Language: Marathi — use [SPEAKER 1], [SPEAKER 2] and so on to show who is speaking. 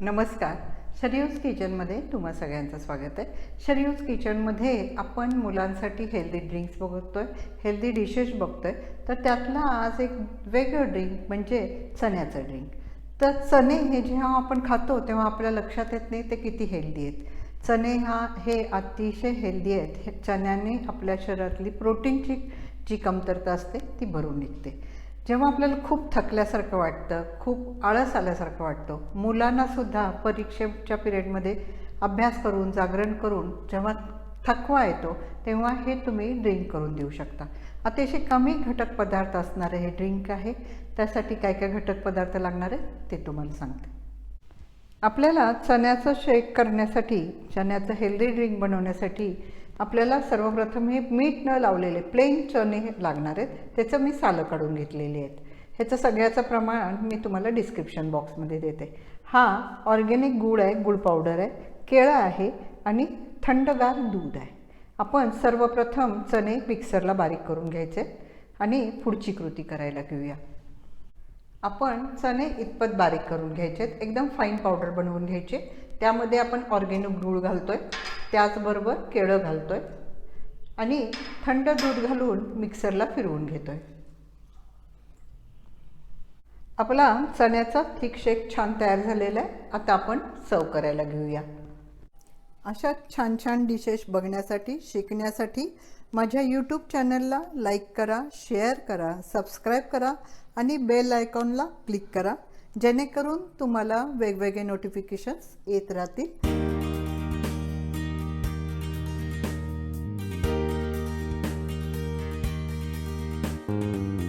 [SPEAKER 1] नमस्कार. शरीयूज किचनमध्ये तुम्हा सगळ्यांचं स्वागत आहे. शरीयूज किचनमध्ये आपण मुलांसाठी हेल्दी ड्रिंक्स बघतो आहे हेल्दी डिशेस बघतो आहे तर त्यातला आज एक वेगळं ड्रिंक म्हणजे चण्याचं ड्रिंक तर चणे हे जेव्हा आपण खातो तेव्हा आपल्या लक्षात येत नाही ते किती हेल्दी आहेत. चणे हा हे अतिशय हेल्दी आहेत. हे चण्याने आपल्या शरीरातली प्रोटीनची जी कमतरता असते ती भरून निघते. जेव्हा आपल्याला खूप थकल्यासारखं वाटतं खूप आळस आल्यासारखं वाटतं मुलांनासुद्धा परीक्षेच्या पिरियडमध्ये अभ्यास करून जागरण करून जेव्हा थकवा येतो तेव्हा हे तुम्ही ड्रिंक करून देऊ शकता. अतिशय कमी घटक पदार्थ असणारे हे ड्रिंक आहे. त्यासाठी काय काय घटक पदार्थ लागणार आहे ते तुम्हाला सांगते. आपल्याला चण्याचं शेक करण्यासाठी चण्याचं हेल्दी ड्रिंक बनवण्यासाठी आपल्याला सर्वप्रथम हे मीठ न लावलेले प्लेन चणे लागणार आहेत त्याचं मी सालं काढून घेतलेली आहेत. ह्याचं सगळ्याचं प्रमाण मी तुम्हाला डिस्क्रिप्शन बॉक्समध्ये देते. हा ऑर्गेनिक गूळ आहे गूळ पावडर आहे केळं आहे आणि थंडगार दूध आहे. आपण सर्वप्रथम चणे मिक्सरला बारीक करून घ्यायचे आणि पुढची कृती करायला घेऊया. आपण चणे इतपत बारीक करून घ्यायचे एकदम फाईन पावडर बनवून घ्यायचे. त्यामध्ये आपण ऑर्गेनिक गूळ आहे त्याचबरोबर केळं घालतो आहे आणि थंड दूध घालून मिक्सरला फिरवून घेतो आहे आपला चण्याचा थिक शेक छान तयार झालेला आहे. आता आपण सर्व करायला घेऊया. अशा छान छान डिशेस बघण्यासाठी शिकण्यासाठी माझ्या यूट्यूब चॅनलला लाईक करा शेअर करा सबस्क्राईब करा आणि बेल आयकॉनला क्लिक करा. जेणेकरून तुम्हाला वेगवेगळे नोटिफिकेशन्स येत राहतील. Thank you.